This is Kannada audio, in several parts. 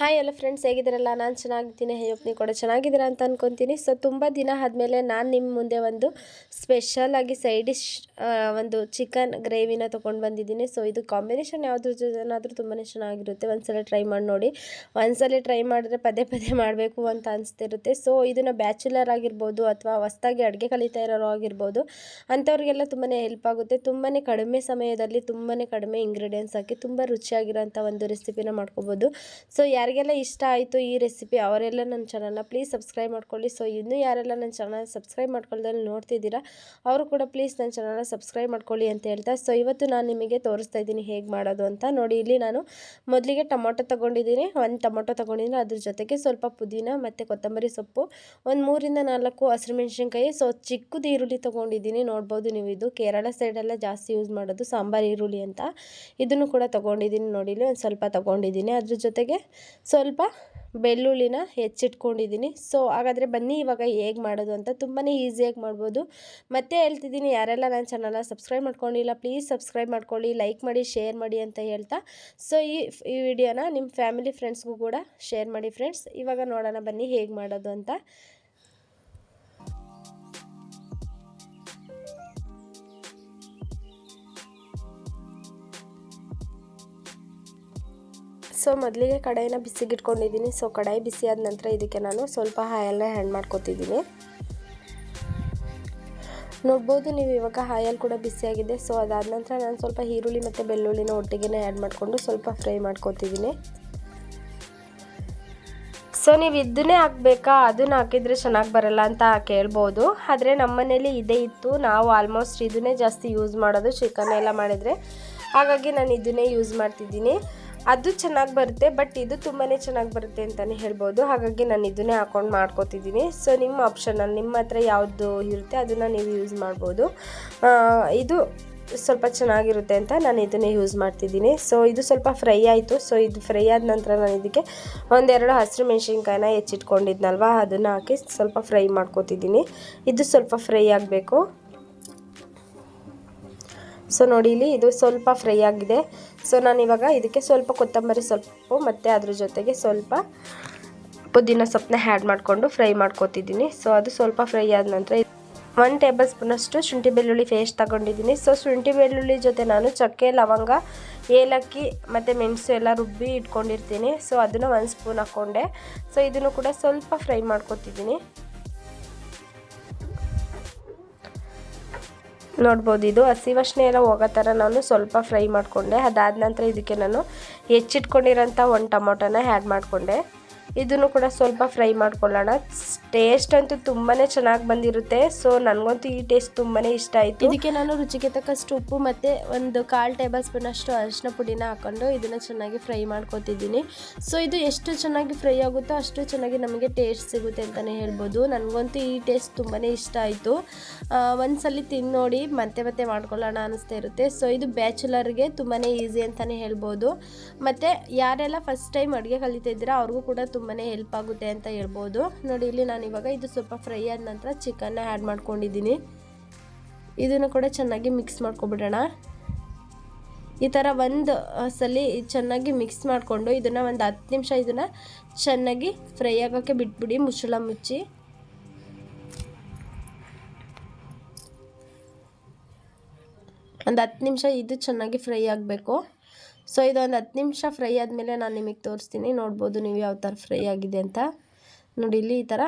ಹಾಯ್ ಎಲ್ಲ ಫ್ರೆಂಡ್ಸ್ ಹೇಗಿದ್ದೀರಲ್ಲ? ನಾನು ಚೆನ್ನಾಗಿದ್ದೀನಿ. ಹೇಯಪ್ಪ ನೀವು ಕೂಡ ಚೆನ್ನಾಗಿದ್ದೀರಾ ಅಂತ ಅನ್ಕೊತೀನಿ. ಸೊ ತುಂಬ ದಿನ ಆದಮೇಲೆ ನಾನು ನಿಮ್ಮ ಮುಂದೆ ಒಂದು ಸ್ಪೆಷಲಾಗಿ ಸೈಡ್ ಡಿಶ್ ಒಂದು ಚಿಕನ್ ಗ್ರೇವಿನ ತೊಗೊಂಡು ಬಂದಿದ್ದೀನಿ. ಸೊ ಇದು ಕಾಂಬಿನೇಷನ್ ಯಾವುದ್ರ ಜೊತೆನಾದರೂ ತುಂಬಾ ಚೆನ್ನಾಗಿರುತ್ತೆ. ಒಂದ್ಸಲ ಟ್ರೈ ಮಾಡಿ ನೋಡಿ. ಒಂದ್ಸಲ ಟ್ರೈ ಮಾಡಿದ್ರೆ ಪದೇ ಪದೇ ಮಾಡಬೇಕು ಅಂತ ಅನಿಸ್ತಿರುತ್ತೆ. ಸೊ ಇದನ್ನು ಬ್ಯಾಚುಲರ್ ಆಗಿರ್ಬೋದು ಅಥವಾ ಹೊಸ್ದಾಗಿ ಅಡುಗೆ ಕಲಿತಾ ಇರೋರು ಆಗಿರ್ಬೋದು, ಅಂಥವ್ರಿಗೆಲ್ಲ ತುಂಬಾ ಹೆಲ್ಪ್ ಆಗುತ್ತೆ. ತುಂಬಾ ಕಡಿಮೆ ಸಮಯದಲ್ಲಿ ತುಂಬಾ ಕಡಿಮೆ ಇಂಗ್ರೀಡಿಯೆಂಟ್ಸ್ ಹಾಕಿ ತುಂಬ ರುಚಿಯಾಗಿರೋಂಥ ಒಂದು ರೆಸಿಪಿನ ಮಾಡ್ಕೋಬೋದು. ಸೊ ಯಾರಿಗೆಲ್ಲ ಇಷ್ಟ ಆಯಿತು ಈ ರೆಸಿಪಿ ಅವರೆಲ್ಲ ನನ್ನ ಚಾನಲ್ನ ಪ್ಲೀಸ್ ಸಬ್ಸ್ಕ್ರೈಬ್ ಮಾಡ್ಕೊಳ್ಳಿ. ಸೊ ಇನ್ನೂ ಯಾರೆಲ್ಲ ನನ್ನ ಚಾನಲ್ ಸಬ್ಸ್ಕ್ರೈಬ್ ಮಾಡ್ಕೊಳ್ದಲ್ಲಿ ನೋಡ್ತಿದ್ದೀರಾ, ಅವರು ಕೂಡ ಪ್ಲೀಸ್ ನನ್ನ ಚಾನಲ್ನ ಸಬ್ಸ್ಕ್ರೈಬ್ ಮಾಡ್ಕೊಳ್ಳಿ ಅಂತ ಹೇಳ್ತಾ ಸೊ ಇವತ್ತು ನಾನು ನಿಮಗೆ ತೋರಿಸ್ತಾ ಇದ್ದೀನಿ ಹೇಗೆ ಮಾಡೋದು ಅಂತ. ನೋಡಿ, ಇಲ್ಲಿ ನಾನು ಮೊದಲಿಗೆ ಟೊಮೊಟೊ ತೊಗೊಂಡಿದ್ದೀನಿ. ಒಂದು ಟೊಮೊಟೊ ತೊಗೊಂಡಿದ್ದೀನಿ, ಅದ್ರ ಜೊತೆಗೆ ಸ್ವಲ್ಪ ಪುದೀನ ಮತ್ತು ಕೊತ್ತಂಬರಿ ಸೊಪ್ಪು, ಒಂದು ಮೂರಿಂದ ನಾಲ್ಕು ಹಸಿರು ಮೆಣಸಿನ್ಕಾಯಿ ಸೊ ಚಿಕ್ಕದು ಈರುಳ್ಳಿ ತೊಗೊಂಡಿದ್ದೀನಿ. ನೋಡ್ಬೋದು ನೀವು, ಇದು ಕೇರಳ ಸೈಡೆಲ್ಲ ಜಾಸ್ತಿ ಯೂಸ್ ಮಾಡೋದು, ಸಾಂಬಾರು ಈರುಳ್ಳಿ ಅಂತ. ಇದನ್ನು ಕೂಡ ತೊಗೊಂಡಿದ್ದೀನಿ ನೋಡಿ, ಇಲ್ಲಿ ಒಂದು ಸ್ವಲ್ಪ ತೊಗೊಂಡಿದ್ದೀನಿ. ಅದ್ರ ಜೊತೆಗೆ ಸ್ವಲ್ಪ ಬೆಳ್ಳುಳ್ಳಿನ ಹೆಚ್ಚಿಟ್ಕೊಂಡಿದ್ದೀನಿ. ಸೊ ಹಾಗಾದರೆ ಬನ್ನಿ ಇವಾಗ ಹೇಗೆ ಮಾಡೋದು ಅಂತ ತುಂಬಾ ಈಸಿಯಾಗಿ ಮಾಡ್ಬೋದು. ಮತ್ತೆ ಹೇಳ್ತಿದ್ದೀನಿ, ಯಾರೆಲ್ಲ ನನ್ನ ಚಾನಲ್ನ ಸಬ್ಸ್ಕ್ರೈಬ್ ಮಾಡ್ಕೊಂಡಿಲ್ಲ ಪ್ಲೀಸ್ ಸಬ್ಸ್ಕ್ರೈಬ್ ಮಾಡ್ಕೊಳ್ಳಿ ಲೈಕ್ ಮಾಡಿ ಶೇರ್ ಮಾಡಿ ಅಂತ ಹೇಳ್ತಾ. ಸೊ ಈ ಈ ವಿಡಿಯೋನ ನಿಮ್ಮ ಫ್ಯಾಮಿಲಿ ಫ್ರೆಂಡ್ಸ್ಗೂ ಕೂಡ ಶೇರ್ ಮಾಡಿ ಫ್ರೆಂಡ್ಸ್ ಇವಾಗ ನೋಡೋಣ ಬನ್ನಿ ಹೇಗೆ ಮಾಡೋದು ಅಂತ. ಸೊ ಮೊದಲಿಗೆ ಕಡಾಯಿನ ಬಿಸಿಗಿಟ್ಕೊಂಡಿದ್ದೀನಿ. ಸೊ ಕಡಾಯಿ ಬಿಸಿ ಆದ ನಂತರ ಇದಕ್ಕೆ ನಾನು ಸ್ವಲ್ಪ ಹಾಯಲ್ಲೇ ಹ್ಯಾಂಡ್ ಮಾಡ್ಕೊತಿದ್ದೀನಿ. ನೋಡ್ಬೋದು ನೀವು ಇವಾಗ ಹಾಯಲ್ ಕೂಡ ಬಿಸಿಯಾಗಿದೆ. ಸೊ ಅದಾದ ನಂತರ ನಾನು ಸ್ವಲ್ಪ ಈರುಳ್ಳಿ ಮತ್ತು ಬೆಳ್ಳುಳ್ಳಿನ ಒಟ್ಟಿಗೆ ಆ್ಯಡ್ ಮಾಡಿಕೊಂಡು ಸ್ವಲ್ಪ ಫ್ರೈ ಮಾಡ್ಕೊತಿದ್ದೀನಿ. ಸೊ ನೀವು ಇದನ್ನೇ ಹಾಕಬೇಕಾ? ಅದನ್ನ ಹಾಕಿದರೆ ಚೆನ್ನಾಗಿ ಬರಲ್ಲ ಅಂತ ಕೇಳ್ಬೋದು. ಆದರೆ ನಮ್ಮ ಮನೇಲಿ ಇದೇ ಇತ್ತು. ನಾವು ಆಲ್ಮೋಸ್ಟ್ ಇದನ್ನೇ ಜಾಸ್ತಿ ಯೂಸ್ ಮಾಡೋದು ಚಿಕನ್ ಎಲ್ಲ ಮಾಡಿದರೆ. ಹಾಗಾಗಿ ನಾನು ಇದನ್ನೇ ಯೂಸ್ ಮಾಡ್ತಿದ್ದೀನಿ. ಅದು ಚೆನ್ನಾಗಿ ಬರುತ್ತೆ ಬಟ್ ಇದು ತುಂಬಾ ಚೆನ್ನಾಗಿ ಬರುತ್ತೆ ಅಂತಲೇ ಹೇಳ್ಬೋದು. ಹಾಗಾಗಿ ನಾನು ಇದನ್ನೇ ಹಾಕೊಂಡು ಮಾಡ್ಕೋತಿದ್ದೀನಿ. ಸೊ ನಿಮ್ಮ ಆಪ್ಷನಲ್ಲಿ ನಿಮ್ಮ ಹತ್ರ ಯಾವುದು ಇರುತ್ತೆ ಅದನ್ನು ನೀವು ಯೂಸ್ ಮಾಡ್ಬೋದು. ಇದು ಸ್ವಲ್ಪ ಚೆನ್ನಾಗಿರುತ್ತೆ ಅಂತ ನಾನು ಇದನ್ನೇ ಯೂಸ್ ಮಾಡ್ತಿದ್ದೀನಿ. ಸೊ ಇದು ಸ್ವಲ್ಪ ಫ್ರೈ ಆಯಿತು. ಸೊ ಇದು ಫ್ರೈ ಆದ ನಂತರ ನಾನು ಇದಕ್ಕೆ ಒಂದೆರಡು ಹಸಿರು ಮೆಣಸಿನ್ಕಾಯಿನ ಹೆಚ್ಚಿಟ್ಕೊಂಡಿದ್ನಲ್ವ, ಅದನ್ನು ಹಾಕಿ ಸ್ವಲ್ಪ ಫ್ರೈ ಮಾಡ್ಕೋತಿದ್ದೀನಿ. ಇದು ಸ್ವಲ್ಪ ಫ್ರೈ ಆಗಬೇಕು. ಸೊ ನೋಡಿ ಇಲ್ಲಿ ಇದು ಸ್ವಲ್ಪ ಫ್ರೈ ಆಗಿದೆ. ಸೊ ನಾನು ಇವಾಗ ಇದಕ್ಕೆ ಸ್ವಲ್ಪ ಕೊತ್ತಂಬರಿ ಸೊಪ್ಪು ಮತ್ತು ಅದ್ರ ಜೊತೆಗೆ ಸ್ವಲ್ಪ ಪುದೀನ ಸೊಪ್ಪನ್ನ ಹ್ಯಾಡ್ ಮಾಡಿಕೊಂಡು ಫ್ರೈ ಮಾಡ್ಕೋತಿದ್ದೀನಿ. ಸೊ ಅದು ಸ್ವಲ್ಪ ಫ್ರೈ ಆದ ನಂತರ ಒನ್ ಟೇಬಲ್ ಸ್ಪೂನಷ್ಟು ಶುಂಠಿ ಬೆಳ್ಳುಳ್ಳಿ ಪೇಸ್ಟ್ ತಗೊಂಡಿದ್ದೀನಿ. ಸೊ ಶುಂಠಿ ಬೆಳ್ಳುಳ್ಳಿ ಜೊತೆ ನಾನು ಚಕ್ಕೆ, ಲವಂಗ, ಏಲಕ್ಕಿ ಮತ್ತು ಮೆಣಸು ಎಲ್ಲ ರುಬ್ಬಿ ಇಟ್ಕೊಂಡಿರ್ತೀನಿ. ಸೊ ಅದನ್ನು ಒಂದು ಸ್ಪೂನ್ ಹಾಕ್ಕೊಂಡೆ ಸೊ ಇದನ್ನು ಕೂಡ ಸ್ವಲ್ಪ ಫ್ರೈ ಮಾಡ್ಕೊತಿದ್ದೀನಿ. ನೋಡ್ಬೋದು. ಇದು ಹಸಿ ವಾಸನೆ ಎಲ್ಲ ಹೋಗೋ ಥರ ನಾನು ಸ್ವಲ್ಪ ಫ್ರೈ ಮಾಡಿಕೊಂಡೆ. ಅದಾದ ನಂತರ ಇದಕ್ಕೆ ನಾನು ಹೆಚ್ಚಿಟ್ಕೊಂಡಿರೋಂಥ ಒಂದು ಟೊಮೊಟೊನ ಆ್ಯಡ್ ಮಾಡಿಕೊಂಡೆ. ಇದನ್ನು ಕೂಡ ಸ್ವಲ್ಪ ಫ್ರೈ ಮಾಡ್ಕೊಳ್ಳೋಣ. ಟೇಸ್ಟ್ ಅಂತೂ ತುಂಬಾ ಚೆನ್ನಾಗಿ ಬಂದಿರುತ್ತೆ. ಸೊ ನನಗಂತೂ ಈ ಟೇಸ್ಟ್ ತುಂಬಾ ಇಷ್ಟ ಆಯಿತು. ಇದಕ್ಕೆ ನಾನು ರುಚಿಗೆ ತಕ್ಕಷ್ಟು ಉಪ್ಪು ಮತ್ತು ಒಂದು ಕಾಲು ಟೇಬಲ್ ಸ್ಪೂನ್ ಅಷ್ಟು ಅರಿಶಿನ ಪುಡಿನ ಹಾಕೊಂಡು ಇದನ್ನು ಚೆನ್ನಾಗಿ ಫ್ರೈ ಮಾಡ್ಕೊತಿದ್ದೀನಿ. ಸೊ ಇದು ಎಷ್ಟು ಚೆನ್ನಾಗಿ ಫ್ರೈ ಆಗುತ್ತೋ ಅಷ್ಟು ಚೆನ್ನಾಗಿ ನಮಗೆ ಟೇಸ್ಟ್ ಸಿಗುತ್ತೆ ಅಂತಲೇ ಹೇಳ್ಬೋದು. ನನಗಂತೂ ಈ ಟೇಸ್ಟ್ ತುಂಬಾ ಇಷ್ಟ ಆಯಿತು. ಒಂದ್ಸಲಿ ತಿಂದು ನೋಡಿ, ಮತ್ತೆ ಮತ್ತೆ ಮಾಡ್ಕೊಳ್ಳೋಣ ಅನಿಸ್ತಾ ಇರುತ್ತೆ. ಸೊ ಇದು ಬ್ಯಾಚುಲರ್ಗೆ ತುಂಬಾ ಈಸಿ ಅಂತಲೇ ಹೇಳ್ಬೋದು. ಮತ್ತು ಯಾರೆಲ್ಲ ಫಸ್ಟ್ ಟೈಮ್ ಅಡುಗೆ ಕಲಿತಾ ಇದ್ದೀರಾ ಅವ್ರಿಗೂ ಕೂಡ ತುಂಬಾ ಹೆಲ್ಪ್ ಆಗುತ್ತೆ ಅಂತ ಹೇಳ್ಬೋದು. ನೋಡಿ, ಇಲ್ಲಿ ನಾನು ಇವಾಗ ಇದು ಸ್ವಲ್ಪ ಫ್ರೈ ಆದ ನಂತರ ಚಿಕನ್ನ ಆ್ಯಡ್ ಮಾಡ್ಕೊಂಡಿದ್ದೀನಿ. ಇದನ್ನು ಕೂಡ ಚೆನ್ನಾಗಿ ಮಿಕ್ಸ್ ಮಾಡ್ಕೊಬಿಡೋಣ. ಈ ಥರ ಒಂದು ಸಲ ಚೆನ್ನಾಗಿ ಮಿಕ್ಸ್ ಮಾಡಿಕೊಂಡು ಇದನ್ನು ಒಂದು ಹತ್ತು ನಿಮಿಷ ಇದನ್ನು ಚೆನ್ನಾಗಿ ಫ್ರೈ ಆಗೋಕ್ಕೆ ಬಿಟ್ಬಿಡಿ, ಮುಚ್ಚಳ ಮುಚ್ಚಿ. ಒಂದು ಹತ್ತು ನಿಮಿಷ ಇದು ಚೆನ್ನಾಗಿ ಫ್ರೈ ಆಗಬೇಕು. ಸೊ ಇದೊಂದು ಹತ್ತು ನಿಮಿಷ ಫ್ರೈ ಆದಮೇಲೆ ನಾನು ನಿಮಗೆ ತೋರಿಸ್ತೀನಿ. ನೋಡ್ಬೋದು ನೀವು ಯಾವ ಥರ ಫ್ರೈ ಆಗಿದೆ ಅಂತ. ನೋಡಿ, ಇಲ್ಲಿ ಈ ಥರ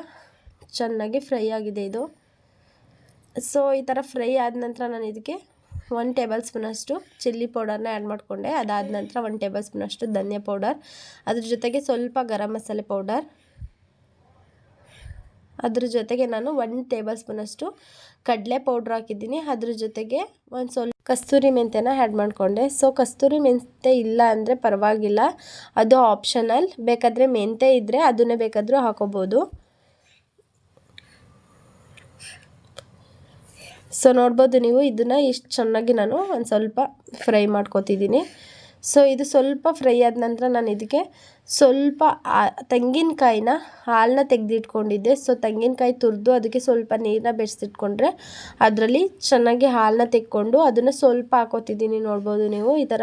ಚೆನ್ನಾಗಿ ಫ್ರೈ ಆಗಿದೆ ಇದು. ಸೊ ಈ ಥರ ಫ್ರೈ ಆದ ನಂತರ ನಾನು ಇದಕ್ಕೆ ಒನ್ ಟೇಬಲ್ ಸ್ಪೂನಷ್ಟು ಚಿಲ್ಲಿ ಪೌಡರ್ನ ಆ್ಯಡ್ ಮಾಡಿಕೊಂಡೆ. ಅದಾದ ನಂತರ ಒನ್ ಟೇಬಲ್ ಸ್ಪೂನಷ್ಟು ಧನಿಯಾ ಪೌಡರ್ ಅದ್ರ ಜೊತೆಗೆ ಸ್ವಲ್ಪ ಗರಂ ಮಸಾಲೆ ಪೌಡರ್ ಅದ್ರ ಜೊತೆಗೆ ನಾನು ಒನ್ ಟೇಬಲ್ ಸ್ಪೂನಷ್ಟು ಕಡಲೆ ಪೌಡ್ರ್ ಹಾಕಿದ್ದೀನಿ. ಅದ್ರ ಜೊತೆಗೆ ಒಂದು ಸ್ವಲ್ಪ ಕಸ್ತೂರಿ ಮೆಂತ್ಯನ ಆ್ಯಡ್ ಮಾಡಿಕೊಂಡೆ. ಸೊ ಕಸ್ತೂರಿ ಮೆಂತ್ಯ ಇಲ್ಲ ಅಂದರೆ ಪರವಾಗಿಲ್ಲ. ಅದು ಆಪ್ಷನಲ್ ಬೇಕಾದರೆ ಮೆಂತ್ಯ ಇದ್ದರೆ ಅದನ್ನೇ ಬೇಕಾದರೂ ಹಾಕೋಬೋದು. ಸೊ ನೋಡ್ಬೋದು ನೀವು. ಇದನ್ನು ಇಷ್ಟು ಚೆನ್ನಾಗಿ ನಾನು ಒಂದು ಸ್ವಲ್ಪ ಫ್ರೈ ಮಾಡ್ಕೊತಿದ್ದೀನಿ. ಸೊ ಇದು ಸ್ವಲ್ಪ ಫ್ರೈ ಆದ ನಂತರ ನಾನು ಇದಕ್ಕೆ ಸ್ವಲ್ಪ ತೆಂಗಿನಕಾಯಿನ ಹಾಲನ್ನ ತೆಗೆದಿಟ್ಕೊಂಡಿದ್ದೆ. ಸೊ ತೆಂಗಿನಕಾಯಿ ತುರಿದು ಅದಕ್ಕೆ ಸ್ವಲ್ಪ ನೀರನ್ನ ಬೆರೆಸಿಟ್ಕೊಂಡ್ರೆ ಅದರಲ್ಲಿ ಚೆನ್ನಾಗಿ ಹಾಲನ್ನ ತೆಕ್ಕೊಂಡು ಅದನ್ನು ಸ್ವಲ್ಪ ಹಾಕೋತಿದ್ದೀನಿ. ನೋಡ್ಬೋದು ನೀವು, ಈ ಥರ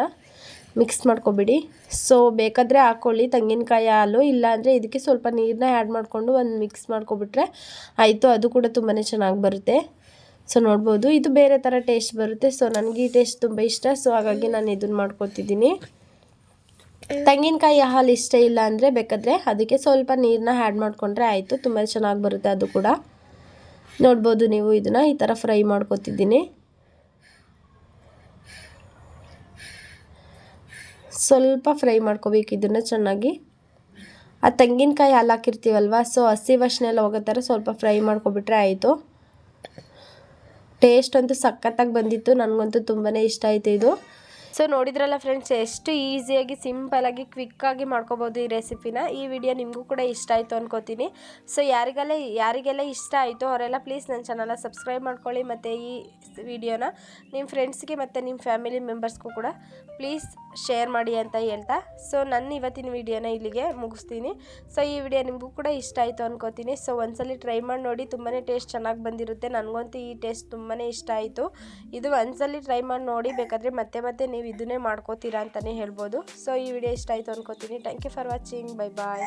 ಮಿಕ್ಸ್ ಮಾಡ್ಕೊಬಿಡಿ. ಸೊ ಬೇಕಾದರೆ ಹಾಕ್ಕೊಳ್ಳಿ ತೆಂಗಿನಕಾಯಿ ಹಾಲು ಇಲ್ಲಾಂದರೆ ಇದಕ್ಕೆ ಸ್ವಲ್ಪ ನೀರನ್ನ ಆ್ಯಡ್ ಮಾಡಿಕೊಂಡು ಒಂದು ಮಿಕ್ಸ್ ಮಾಡ್ಕೊಬಿಟ್ರೆ ಆಯಿತು. ಅದು ಕೂಡ ತುಂಬಾ ಚೆನ್ನಾಗಿ ಬರುತ್ತೆ. ಸೊ ನೋಡ್ಬೋದು. ಇದು ಬೇರೆ ಥರ ಟೇಸ್ಟ್ ಬರುತ್ತೆ. ಸೊ ನನಗೆ ಈ ಟೇಸ್ಟ್ ತುಂಬ ಇಷ್ಟ. ಸೊ ಹಾಗಾಗಿ ನಾನು ಇದನ್ನು ಮಾಡ್ಕೊತಿದ್ದೀನಿ. ತೆಂಗಿನಕಾಯಿ ಹಾಲು ಇಷ್ಟ ಇಲ್ಲ ಅಂದರೆ ಬೇಕಾದರೆ ಅದಕ್ಕೆ ಸ್ವಲ್ಪ ನೀರನ್ನ ಆ್ಯಡ್ ಮಾಡಿಕೊಂಡ್ರೆ ಆಯಿತು. ತುಂಬ ಚೆನ್ನಾಗಿ ಬರುತ್ತೆ ಅದು ಕೂಡ. ನೋಡ್ಬೋದು ನೀವು ಇದನ್ನು ಈ ಥರ ಫ್ರೈ ಮಾಡ್ಕೊತಿದ್ದೀನಿ. ಸ್ವಲ್ಪ ಫ್ರೈ ಮಾಡ್ಕೋಬೇಕು ಇದನ್ನು ಚೆನ್ನಾಗಿ. ಆ ತೆಂಗಿನಕಾಯಿ ಹಾಲು ಹಾಕಿರ್ತೀವಲ್ವ? ಸೊ ಹಸಿ ವಾಸನೆ ಎಲ್ಲ ಹೋಗೋ ಥರ ಸ್ವಲ್ಪ ಫ್ರೈ ಮಾಡ್ಕೊಬಿಟ್ರೆ ಆಯಿತು. ಟೇಸ್ಟ್ ಅಂತೂ ಸಖತ್ತಾಗಿ ಬಂದಿತ್ತು. ನನಗಂತೂ ತುಂಬಾ ಇಷ್ಟ ಆಯಿತು ಇದು. ಸೊ ನೋಡಿದ್ರಲ್ಲ ಫ್ರೆಂಡ್ಸ್ ಎಷ್ಟು ಈಸಿಯಾಗಿ ಸಿಂಪಲಾಗಿ ಕ್ವಿಕ್ಕಾಗಿ ಮಾಡ್ಕೋಬೋದು ಈ ರೆಸಿಪಿನ ಈ ವಿಡಿಯೋ ನಿಮಗೂ ಕೂಡ ಇಷ್ಟ ಆಯಿತು ಅನ್ಕೋತೀನಿ. ಸೊ ಯಾರಿಗೆಲ್ಲ ಯಾರಿಗೆಲ್ಲ ಇಷ್ಟ ಆಯಿತು ಅವರೆಲ್ಲ ಪ್ಲೀಸ್ ನನ್ನ ಚಾನಲ್ನ ಸಬ್ಸ್ಕ್ರೈಬ್ ಮಾಡ್ಕೊಳ್ಳಿ ಮತ್ತು ಈ ವಿಡಿಯೋನ ನಿಮ್ಮ ಫ್ರೆಂಡ್ಸ್ಗೆ ಮತ್ತು ನಿಮ್ಮ ಫ್ಯಾಮಿಲಿ ಮೆಂಬರ್ಸ್ಗೂ ಕೂಡ ಪ್ಲೀಸ್ ಶೇರ್ ಮಾಡಿ ಅಂತ ಹೇಳ್ತಾ. ಸೊ ನನ್ನ ಇವತ್ತಿನ ವಿಡಿಯೋನ ಇಲ್ಲಿಗೆ ಮುಗಿಸ್ತೀನಿ. ಸೊ ಈ ವಿಡಿಯೋ ನಿಮಗೂ ಕೂಡ ಇಷ್ಟ ಆಯಿತು ಅನ್ಕೋತೀನಿ. ಸೊ ಒಂದ್ಸಲಿ ಟ್ರೈ ಮಾಡಿ ನೋಡಿ ತುಂಬಾ ಟೇಸ್ಟ್ ಚೆನ್ನಾಗಿ ಬಂದಿರುತ್ತೆ. ನನಗಂತೂ ಈ ಟೇಸ್ಟ್ ತುಂಬಾ ಇಷ್ಟ ಆಯಿತು. ಇದು ಒಂದ್ಸಲ ಟ್ರೈ ಮಾಡಿ ನೋಡಿ, ಬೇಕಾದರೆ ಮತ್ತೆ ಮತ್ತೆ ನೀವು ಇದನ್ನೇ ಮಾಡ್ಕೋತೀರಾ ಅಂತಲೇ ಹೇಳ್ಬೋದು. ಸೊ ಈ ವಿಡಿಯೋ ಇಷ್ಟ ಆಯಿತು ಅನ್ಕೋತೀನಿ. Thank you for watching bye bye